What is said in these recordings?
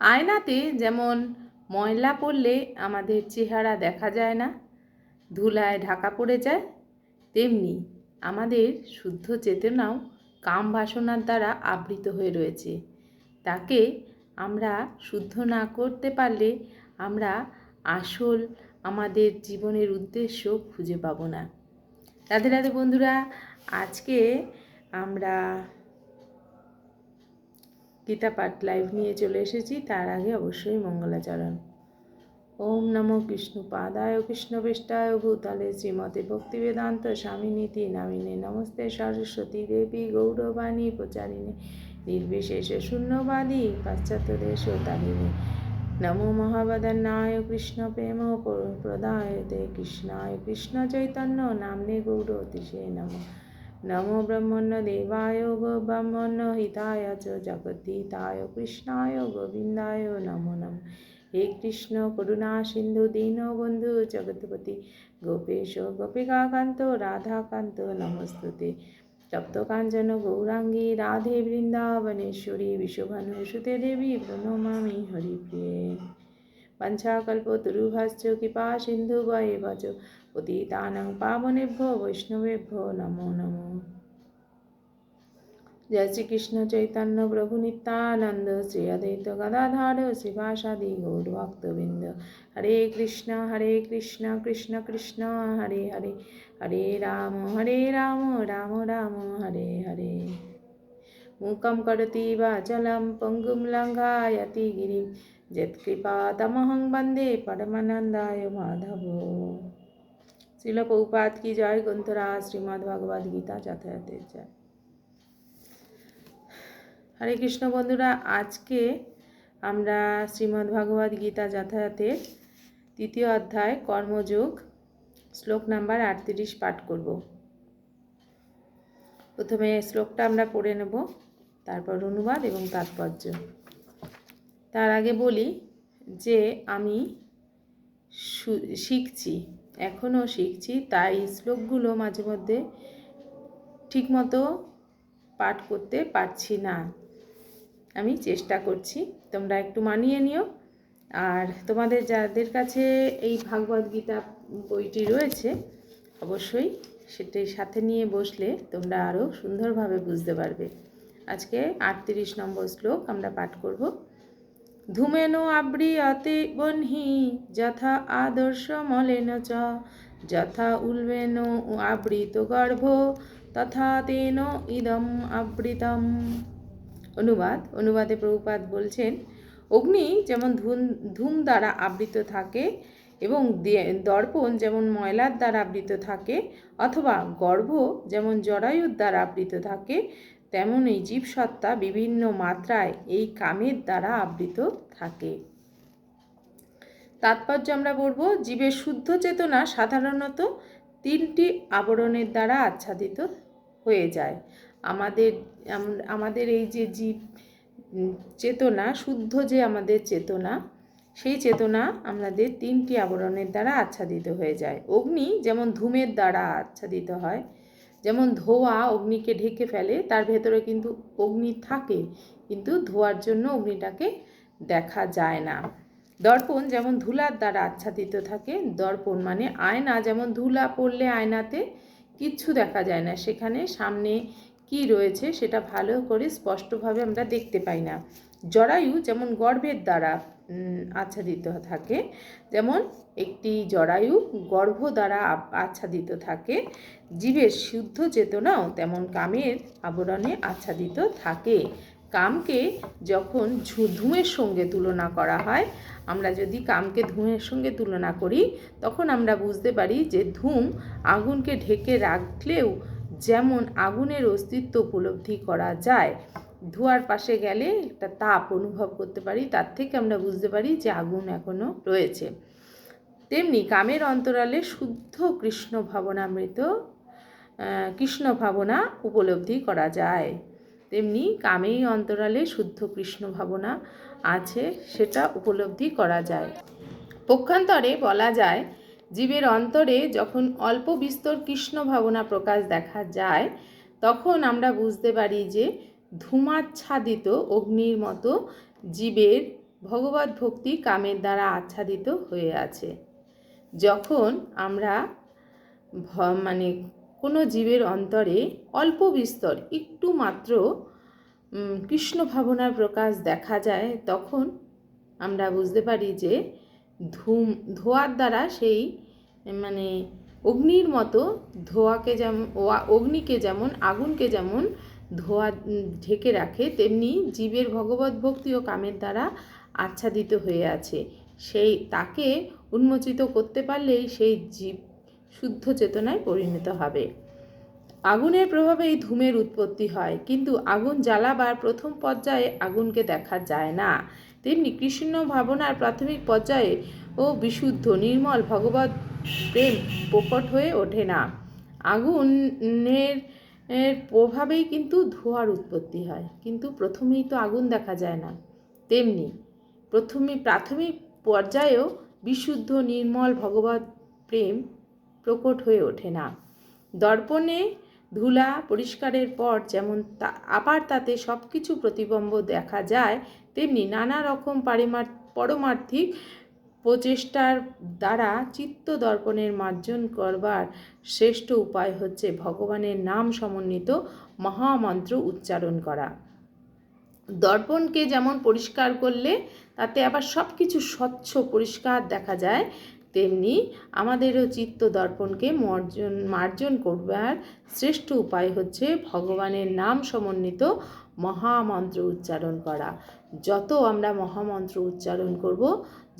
আয়নাতে যেমন ময়লা পড়লে আমাদের চেহারা দেখা যায় না, ধুলায় ঢাকা পড়ে যায়, তেমনি আমাদের শুদ্ধ চেতনাও কাম বাসনার দ্বারা আবৃত হয়ে রয়েছে। তাকে আমরা শুদ্ধ না করতে পারলে আমরা আসল আমাদের জীবনের উদ্দেশ্য খুঁজে পাবো না। রাধে রাধে বন্ধুরা, আজকে আমরা গীতা পাঠ লাইভ নিয়ে চলে এসেছি। তার আগে অবশ্যই মঙ্গলাচরণ। ওম নমো কৃষ্ণ পাদায় কৃষ্ণ বেষ্টায় ভূতলে শ্রীমতে ভক্তি বেদান্ত স্বামীনীতি নামিনে নমস্তে সরস্বতী দেবী গৌরবাণী প্রচারিণী নির্বিশেষে শূন্যবাদী পাশ্চাত্য দেশ তারিণী নমো মহাবদন্নায় কৃষ্ণ প্রেম প্রদায়তে কৃষ্ণায় কৃষ্ণ চৈতন্য নামনে গৌর অতিশে নম। নমো ব্রহ্মণ্য দেবায় গো ব্রহ্মণ্য হিতায় চ জগদ্ধিতায় কৃষ্ণায় গোবিন্দায় নমো নম হে কৃষ্ণ করুণা সিন্ধু দীনবন্ধু জগৎপতি গোপেশ গোপিকাকান্ত রাধাকান্ত নমস্তুতে তপ্তকাঞ্চন গৌরাঙ্গী রাধে বৃন্দাবনেশ্বরী বিশ্বভানুসুতে দেবী প্রণমামি হরিপ্রিয়ে পঞ্চাকল্পতরুভশ্চ কৃপা সিন্ধু বয়ে ভজ পতিতানং পাবনেভ্য বৈষ্ণবেভ্য নমো নম জয় শ্রীকৃষ্ণ চৈতন্য প্রভু নিত্যানন্দ শ্রী অদ্বৈত গদাধর শ্রীভাষাদি গৌরভক্তবৃন্দ হরে কৃষ্ণ হরে কৃষ্ণ কৃষ্ণ কৃষ্ণ হরে হরে হরে রাম হরে রাম রাম রাম হরে হরে মুখম করতি বাচলম পঙ্গুম লঙ্ঘায়তি গিরিম যৎকৃপা তমহং বন্দে পরমানন্দায় মাধব শিল পৌপাত কি জয় গ্রন্থরা শ্রীমদ্ ভগবদ গীতা যথাযথের জয় হরে কৃষ্ণ বন্ধুরা আজকে আমরা শ্রীমদ্ ভগবদ গীতা যথাযথের তৃতীয় অধ্যায় কর্মযোগ শ্লোক নাম্বার আটত্রিশ পাঠ করব প্রথমে শ্লোকটা আমরা পড়ে নেব তারপর অনুবাদ এবং তাৎপর্য তার আগে বলি যে আমি শিখছি এখনও শিখছি, তাই শ্লোকগুলো মাঝে মধ্যে ঠিকমতো পাঠ করতে পারছি না। আমি চেষ্টা করছি, তোমরা একটু মানিয়ে নিও। আর তোমাদের যাদের কাছে এই ভাগবত গীতা বইটি রয়েছে, অবশ্যই সেটি সাথে নিয়ে বসলে তোমরা আরও সুন্দরভাবে বুঝতে পারবে। আজকে আটত্রিশ নম্বর শ্লোক আমরা পাঠ করব। ধূমেন আব্রিয়তে বহ্নি যথা আদর্শ মলেন চ। যথা উল্বেন আবৃত গর্ভ, তথা তেন ইদম আবৃতম। অনুবাদ, অনুবাদে প্রভুপাত বলছেন, অগ্নি যেমন ধুম ধূম দ্বারা আবৃত থাকে এবং দর্পণ যেমন ময়লার দ্বারা আবৃত থাকে, অথবা গর্ভ যেমন জরায়ুর দ্বারা আবৃত থাকে তেমন এই জীবসত্তা বিভিন্ন মাত্রায় এই কামের দ্বারা আবৃত থাকে। তাৎপর্য আমরা বলব, জীবের শুদ্ধ চেতনা সাধারণত তিনটি আবরণের দ্বারা আচ্ছাদিত হয়ে যায়। আমাদের আমাদের এই যে জীব চেতনা, শুদ্ধ যে আমাদের চেতনা, সেই চেতনা আমাদের তিনটি আবরণের দ্বারা আচ্ছাদিত হয়ে যায়। অগ্নি যেমন ধূমের দ্বারা আচ্ছাদিত হয় যেমন ধোয়া অগ্নিকে ঢেকে ফেলে, তার ভেতরে কিন্তু অগ্নি থাকে, কিন্তু ধোয়ার জন্য অগ্নিটাকে দেখা যায় না। দর্পণ যেমন ধুলার দ্বারা আচ্ছাদিত থাকে, দর্পণ মানে আয়না, যেমন ধুলা পড়লে আয়নাতে কিচ্ছু দেখা যায় না। সেখানে সামনে কি রয়েছে সেটা ভালো করে স্পষ্টভাবে আমরা দেখতে পাই না। জরায়ু যেমন গর্ভের দ্বারা আচ্ছাদিত থাকে। যেমন একটি জরায়ু গর্ভ দ্বারা আচ্ছাদিত থাকে। জীবের শুদ্ধ চেতনাও তেমন কামের আবরণে আচ্ছাদিত থাকে। কামকে যখন ধূমের সঙ্গে তুলনা করা হয়, আমরা যদি কামকে ধূমের সঙ্গে তুলনা করি, তখন আমরা বুঝতে পারি যে ধূম আগুনকে ঢেকে রাখলেও যেমন আগুনের অস্তিত্ব উপলব্ধি করা যায় ধোয়ার পাশে গেলে একটা তাপ অনুভব করতে পারি, তার থেকে আমরা বুঝতে পারি যে আগুন এখনও রয়েছে। তেমনি কামের অন্তরালে শুদ্ধ কৃষ্ণ ভাবনামৃত কৃষ্ণ ভাবনা উপলব্ধি করা যায়। তেমনি কামেই অন্তরালে শুদ্ধ কৃষ্ণ ভাবনা আছে, সেটা উপলব্ধি করা যায়। পক্ষান্তরে বলা যায়, জীবের অন্তরে যখন অল্প বিস্তর কৃষ্ণ ভাবনা প্রকাশ দেখা যায়, তখন আমরা বুঝতে পারি যে ধূমাচ্ছাদিত অগ্নির মতো জীবের ভগবত ভক্তি কামের দ্বারা আচ্ছাদিত হয়ে আছে। যখন আমরা মানে কোনো জীবের অন্তরে অল্প বিস্তর, একটু মাত্র কৃষ্ণ ভাবনার প্রকাশ দেখা যায়, তখন আমরা বুঝতে পারি যে ধূম, ধোয়ার দ্বারা সেই মানে অগ্নির মতো ধোয়াকে যেমন অগ্নিকে যেমন, আগুনকে যেমন ধোয়া ঢেকে রাখে, তেমনি জীবের ভগবত ভক্তি ও কামের দ্বারা আচ্ছাদিত হয়ে আছে। সেই, তাকে উন্মোচিত করতে পারলেই সেই জীব শুদ্ধ চেতনায় পরিণত হবে। আগুনের প্রভাবে এই ধূমের উৎপত্তি হয়, কিন্তু আগুন জ্বালাবার প্রথম পর্যায়ে আগুনকে দেখা যায় না। তেমনি কৃষ্ণ ভাবনার প্রাথমিক পর্যায়ে ও বিশুদ্ধ, নির্মল ভগবত প্রেম প্রকট হয়ে ওঠে না। আগুনের এর প্রভাবেই কিন্তু ধোঁয়ার উৎপত্তি হয়। কিন্তু প্রথমেই তো আগুন দেখা যায় না। তেমনি প্রথমে প্রাথমিক পর্যায়েও বিশুদ্ধ, নির্মল ভগবত প্রেম প্রকট হয়ে ওঠে না। দর্পণে ধুলা পরিষ্কারের পর যেমন তা, আবার তাতে সব কিছু প্রতিবম্ব দেখা যায়, তেমনি নানা রকম পারিমার, পরমার্থিক প্রচেষ্টার দ্বারা চিত্ত দর্পণের মার্জন করবার শ্রেষ্ঠ উপায় হচ্ছে ভগবানের নাম সমন্বিত মহামন্ত্র উচ্চারণ করা। দর্পণকে যেমন পরিষ্কার করলে তাতে আবার সব কিছু স্বচ্ছ, পরিষ্কার দেখা যায়, তেমনি আমাদেরও চিত্ত দর্পণকে মর্জন, মার্জন করবার শ্রেষ্ঠ উপায় হচ্ছে ভগবানের নাম সমন্বিত মহামন্ত্র উচ্চারণ করা। যত আমরা মহামন্ত্র উচ্চারণ করব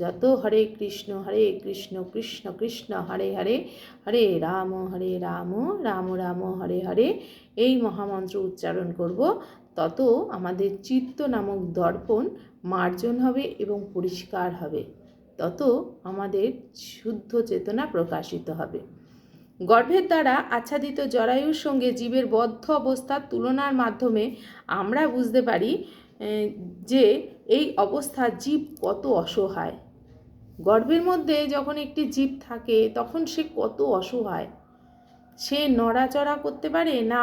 যত হরে কৃষ্ণ হরে কৃষ্ণ কৃষ্ণ কৃষ্ণ, হরে হরে হরে রাম হরে রাম রাম রাম, হরে হরে এই মহামন্ত্র উচ্চারণ করব। তত আমাদের চিত্ত নামক দর্পণ মার্জন হবে এবং পরিষ্কার হবে। তত আমাদের শুদ্ধ চেতনা প্রকাশিত হবে। গর্ভের দ্বারা আচ্ছাদিত জরায়ুর সঙ্গে জীবের বদ্ধ অবস্থার তুলনার মাধ্যমে আমরা বুঝতে পারি যে এই অবস্থা জীব কত অসহায়। গর্ভের মধ্যে যখন একটি জীব থাকে, তখন সে কত অসহায়। সে নড়াচড়া করতে পারে না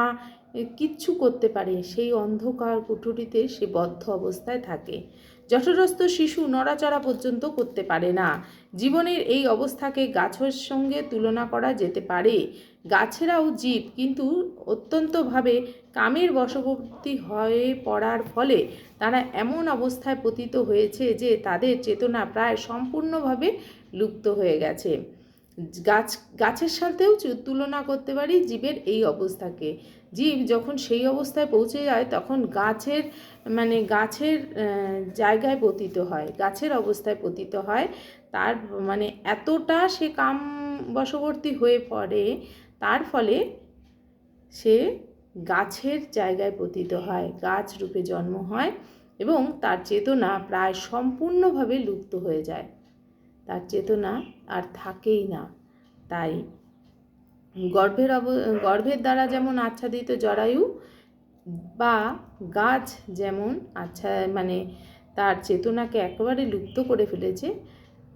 কিচ্ছু করতে পারে সেই অন্ধকার কুঠুরিতে সে বদ্ধ অবস্থায় থাকে। জঠরস্থ শিশু নড়াচড়া পর্যন্ত করতে পারে না। জীবনের এই অবস্থাকে গাছের সঙ্গে তুলনা করা যেতে পারে। গাছেরাও জীব, কিন্তু অত্যন্তভাবে কামের বশবর্তী হয়ে পড়ার ফলে তারা এমন অবস্থায় পতিত হয়েছে যে তাদের চেতনা প্রায় সম্পূর্ণভাবে লুপ্ত হয়ে গেছে। গাছ, গাছের সাথেও তুলনা করতে পারি জীবের এই অবস্থাকে। জীব যখন সেই অবস্থায় পৌঁছে যায়, তখন গাছের মানে গাছের জায়গায় পতিত হয়, গাছের অবস্থায় পতিত হয়। তার মানে এতটা সে কাম বশবর্তী হয়ে পড়ে, তার ফলে সে গাছের জায়গায় পতিত হয়, গাছ রূপে জন্ম হয় এবং তার চেতনা প্রায় সম্পূর্ণভাবে লুপ্ত হয়ে যায়। তার চেতনা আর থাকেই না। তাই গর্ভের অব, গর্ভের দ্বারা যেমন আচ্ছাদিত জরায়ু বা গাছ যেমন আচ্ছা মানে তার চেতনাকে একেবারে লুপ্ত করে ফেলেছে,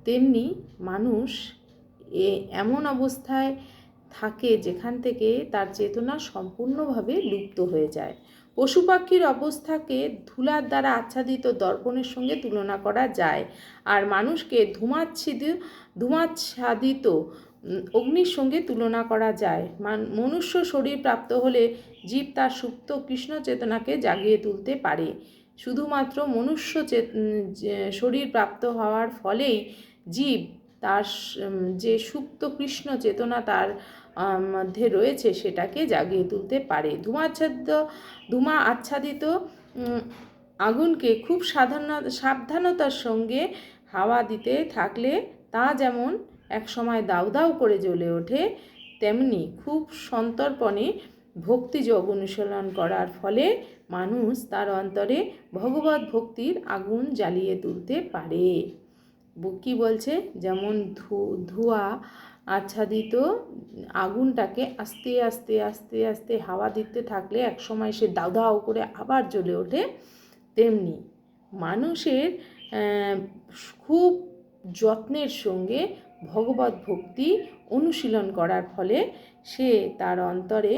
তেমনি মানুষ এ, এমন অবস্থায় থাকে যেখান থেকে তার চেতনা সম্পূর্ণভাবে লুপ্ত হয়ে যায়। পশু পাখির অবস্থাকে ধুলার দ্বারা আচ্ছাদিত দর্পণের সঙ্গে তুলনা করা যায়। আর মানুষকে ধুমাচ্ছিদ, ধূমাচ্ছাদিত অগ্নির সঙ্গে তুলনা করা যায়। মান- মনুষ্য শরীর প্রাপ্ত হলে জীব তার সুপ্ত কৃষ্ণ চেতনাকে জাগিয়ে তুলতে পারে। শুধুমাত্র মনুষ্য শরীর প্রাপ্ত হওয়ার ফলেই জীব তার যে সুপ্ত কৃষ্ণ চেতনা তার মধ্যে রয়েছে সেটাকে জাগিয়ে তুলতে পারে। ধূমাচ্ছাদিত ধুমা আচ্ছাদিত আগুনকে খুব সাধারণ, সাবধানতার সঙ্গে হাওয়া দিতে থাকলে তা যেমন এক সময় দাউ দাউ করে জ্বলে ওঠে, তেমনি খুব সন্তর্পণে ভক্তিযোগ অনুশীলন করার ফলে মানুষ তার অন্তরে ভগবত ভক্তির আগুন জ্বালিয়ে তুলতে পারে। কি বলছে, যেমন ধোঁয়া আচ্ছাদিত আগুনটাকে আস্তে আস্তে আস্তে আস্তে হাওয়া দিতে থাকলে একসময় সে দাউ দাউ করে আবার জ্বলে ওঠে, তেমনি মানুষের খুব যত্নের সঙ্গে ভগবত ভক্তি অনুশীলন করার ফলে সে তার অন্তরে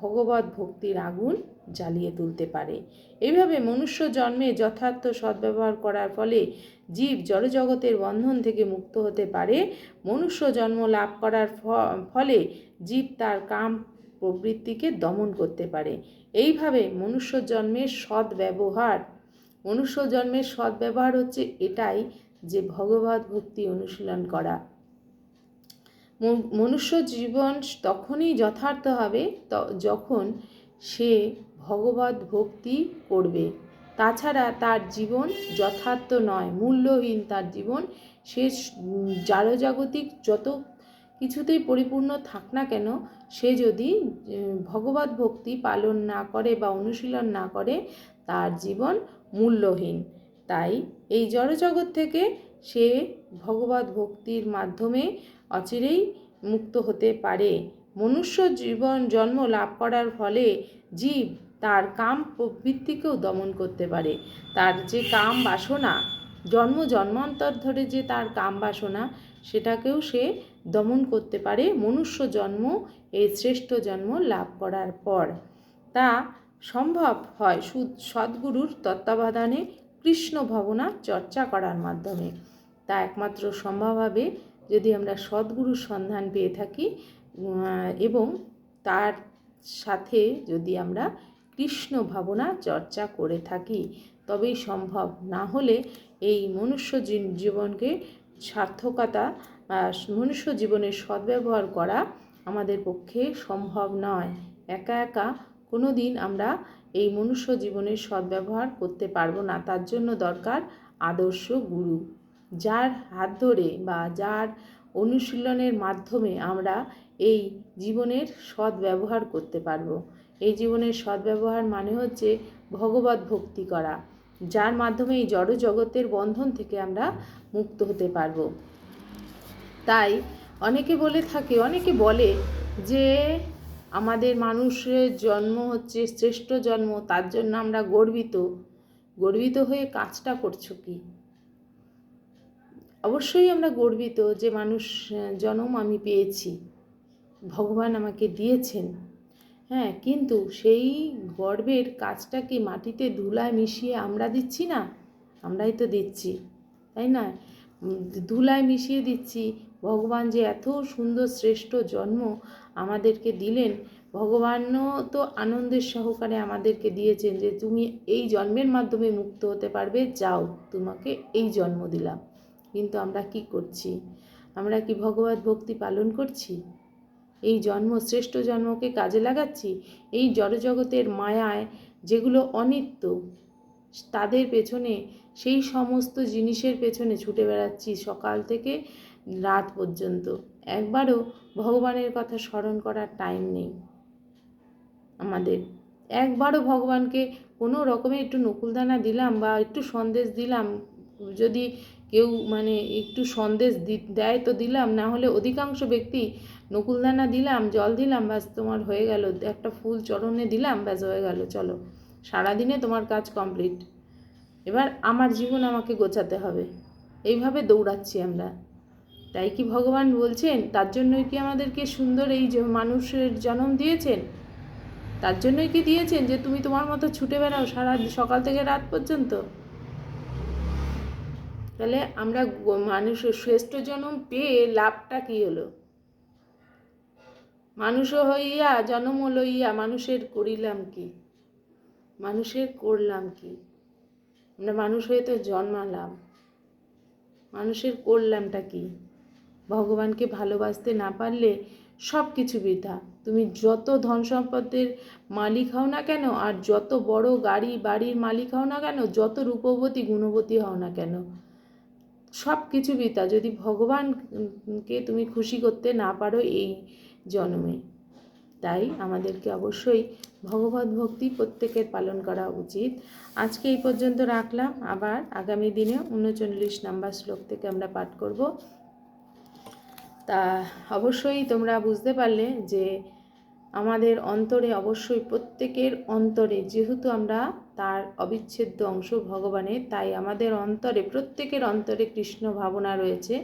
ভগবত ভক্তির আগুন জ্বালিয়ে তুলতে পারে। এইভাবে মনুষ্য জন্মে যথার্থ সদ্ব্যবহার করার ফলে জীব জড়জগতের বন্ধন থেকে মুক্ত হতে পারে। মনুষ্য জন্ম লাভ করার ফলে জীব তার কাম প্রবৃত্তিকে দমন করতে পারে। এইভাবে মনুষ্য জন্মের সদ্ব্যবহার, মনুষ্য জন্মের সদ্ব্যবহার হচ্ছে এটাই যে ভগবত ভক্তি অনুশীলন করা। মনুষ্য জীবন তখনই যথার্থ হবে যখন সে ভগবত ভক্তি করবে। তাছাড়া তার জীবন যথার্থ নয়, মূল্যহীন তার জীবন। সে জাগতিক যত কিছুতেই পরিপূর্ণ থাক না কেন, সে যদি ভগবত ভক্তি পালন না করে বা অনুশীলন না করে, তার জীবন মূল্যহীন। তাই এই জড়জগৎ থেকে সে ভগবত ভক্তির মাধ্যমে অচিরেই মুক্ত হতে পারে। মনুষ্য জীবন জন্ম লাভ করার ফলে জীব তার কাম প্রবৃত্তিকেও দমন করতে পারে। তার যে কাম বাসনা, জন্ম জন্মান্তর ধরে যে তার কাম বাসনা, সেটাকেও সে দমন করতে পারে মনুষ্য জন্ম, এই শ্রেষ্ঠ জন্ম লাভ করার পর। তা সম্ভব হয় সু সদ্গুরুর তত্ত্বাবধানে কৃষ্ণ ভবনা চর্চা করার মাধ্যমে। তা একমাত্র সম্ভব হবে যদি আমরা সদ্গুরুর সন্ধান পেয়ে থাকি এবং তার সাথে যদি আমরা কৃষ্ণ ভাবনা চর্চা করে থাকি, তবেই সম্ভব। না হলে এই মনুষ্য জীবনকে সার্থকতা মনুষ্য জীবনের সদ্ব্যবহার করা আমাদের পক্ষে সম্ভব নয়। একা একা কোনো দিন আমরা এই মনুষ্য জীবনের সদ্ব্যবহার করতে পারব না। তার জন্য দরকার আদর্শ গুরু। যার হাত ধরে বা যার অনুশীলনের মাধ্যমে আমরা এই জীবনের সদ্ব্যবহার করতে পারব। এই জীবনের সদ্ব্যবহার মানে হচ্ছে ভগবত ভক্তি করা, যার মাধ্যমে এই জড় জগতের বন্ধন থেকে আমরা মুক্ত হতে পারব। তাই অনেকে বলে থাকে, অনেকে বলে যে আমাদের মানুষের জন্ম হচ্ছে শ্রেষ্ঠ জন্ম, তার জন্য আমরা গর্বিত। গর্বিত হয়ে কাজটা করছ কি? অবশ্যই আমরা গর্বিত যে মানুষ জন্ম আমি পেয়েছি। ভগবান আমাকে দিয়েছেন। হ্যাঁ কিন্তু সেই গর্বের কাজটাকে মাটিতে ধুলায় মিশিয়ে আমরা দিচ্ছি না? আমরাই তো দিচ্ছি, তাই না? ধুলায় মিশিয়ে দিচ্ছি। ভগবান যে এত সুন্দর শ্রেষ্ঠ জন্ম আমাদেরকে দিলেন, ভগবানও তো আনন্দের সহকারে আমাদেরকে দিয়েছেন যে, তুমি এই জন্মের মাধ্যমে মুক্ত হতে পারবে, যাও, তোমাকে এই জন্ম দিলাম। কিন্তু আমরা কি করছি? আমরা কি ভগবত ভক্তি পালন করছি? এই জন্ম, শ্রেষ্ঠ জন্মকে কাজে লাগাচ্ছি? এই জড়জগতের মায়ায় যেগুলো অনিত্য, তাদের পেছনে, সেই সমস্ত জিনিসের পেছনে ছুটে বেড়াচ্ছি সকাল থেকে রাত পর্যন্ত। একবারও ভগবানের কথা স্মরণ করার টাইম নেই। আমাদের একবারও ভগবানকে কোনো রকমে একটু নকুলদানা দিলাম বা একটু সন্দেশ দিলাম, যদি কেউ মানে একটু সন্দেশ দেয় তো দিলাম, না হলে অধিকাংশ ব্যক্তি নকুলদানা দিলাম, জল দিলাম, ব্যাস তোমার হয়ে গেল। একটা ফুল চরণে দিলাম, ব্যাস হয়ে গেল, চলো। সারাদিনে তোমার কাজ কমপ্লিট এবার আমার জীবন আমাকে গোছাতে হবে। এইভাবে দৌড়াচ্ছি আমরা। তাই কি ভগবান বলছেন, তার জন্যই কি আমাদেরকে সুন্দর এই যে মানুষের জন্ম দিয়েছেন? তার জন্যই কি দিয়েছেন যে তুমি তোমার মতো ছুটে বেড়াও সারা সকাল থেকে রাত পর্যন্ত? তাহলে আমরা মানুষের শ্রেষ্ঠ জনম পেয়ে লাভটা কী হলো? মানুষ হইয়া, জন্ম লইয়া মানুষের করিলাম কি? মানুষের করলাম কি? আমরা মানুষ হয়ে তো জন্মালাম। মানুষের করলামটা কি? ভগবানকে ভালোবাসতে না পারলে সব কিছু বৃথা। তুমি যত ধন সম্পদের মালিক হও না কেন, আর যত বড় গাড়ি বাড়ির মালিক হও না কেন, যত রূপবতী, গুণবতী হও না কেন সব কিছু বৃথা যদি ভগবানকে তুমি খুশি করতে না পারো এই জন্মে, তাই আমাদেরকে অবশ্যই ভগবত ভক্তি প্রত্যেকের পালন করা উচিত। আজকে এই পর্যন্ত রাখলাম। আবার আগামী দিনে উনচল্লিশ নাম্বার শ্লোক থেকে আমরা পাঠ করব। তা অবশ্যই তোমরা বুঝতে পারলে যে আমাদের অন্তরে অবশ্যই প্রত্যেকের অন্তরে, যেহেতু আমরা তার অবিচ্ছেদ্য অংশ ভগবানের তাই আমাদের অন্তরে, প্রত্যেকের অন্তরে কৃষ্ণ ভাবনা রয়েছে,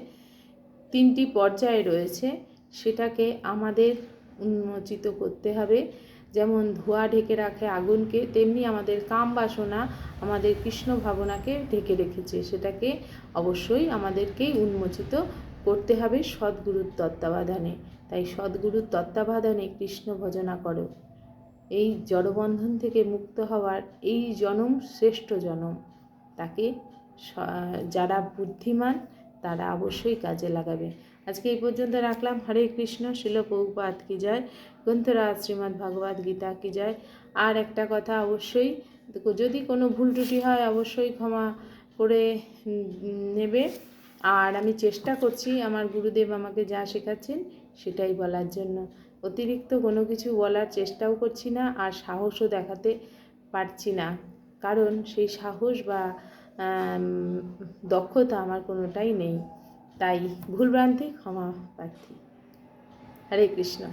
তিনটি পর্যায়ে রয়েছে, সেটাকে আমাদের উন্মোচিত করতে হবে। যেমন ধোঁয়া ঢেকে রাখে আগুনকে, তেমনি আমাদের কাম বাসনা আমাদের কৃষ্ণ ভাবনাকে ঢেকে রেখেছে, সেটাকে অবশ্যই আমাদেরকেই উন্মোচিত করতে হবে সদ্গুরুর তত্ত্বাবধানে। তাই সদ্গুরুর তত্ত্বাবধানে কৃষ্ণ ভজনা করো। এই জড়বন্ধন থেকে মুক্ত হওয়ার এই জনম শ্রেষ্ঠ জনম। তাকে যারা বুদ্ধিমান, তারা অবশ্যই কাজে লাগাবে। আজকে এই পর্যন্ত রাখলাম। হরে কৃষ্ণ, শিল পৌপাত কি যায় গ্রন্থরাজ শ্রীমদ্ ভাগবত গীতা কি যায় আর একটা কথা অবশ্যই যদি কোনো ভুল ত্রুটি হয় অবশ্যই ক্ষমা করে নেবে। আর আমি চেষ্টা করছি, আমার গুরুদেব আমাকে যা শেখাচ্ছেন সেটাই বলার জন্য। অতিরিক্ত কোনো কিছু বলার চেষ্টাও করছি না আর সাহসও দেখাতে পারছি না। কারণ সেই সাহস বা দক্ষতা আমার কোনোটাই নেই। তাই ভুলভ্রান্তি, ক্ষমা প্রার্থী। হরে কৃষ্ণ।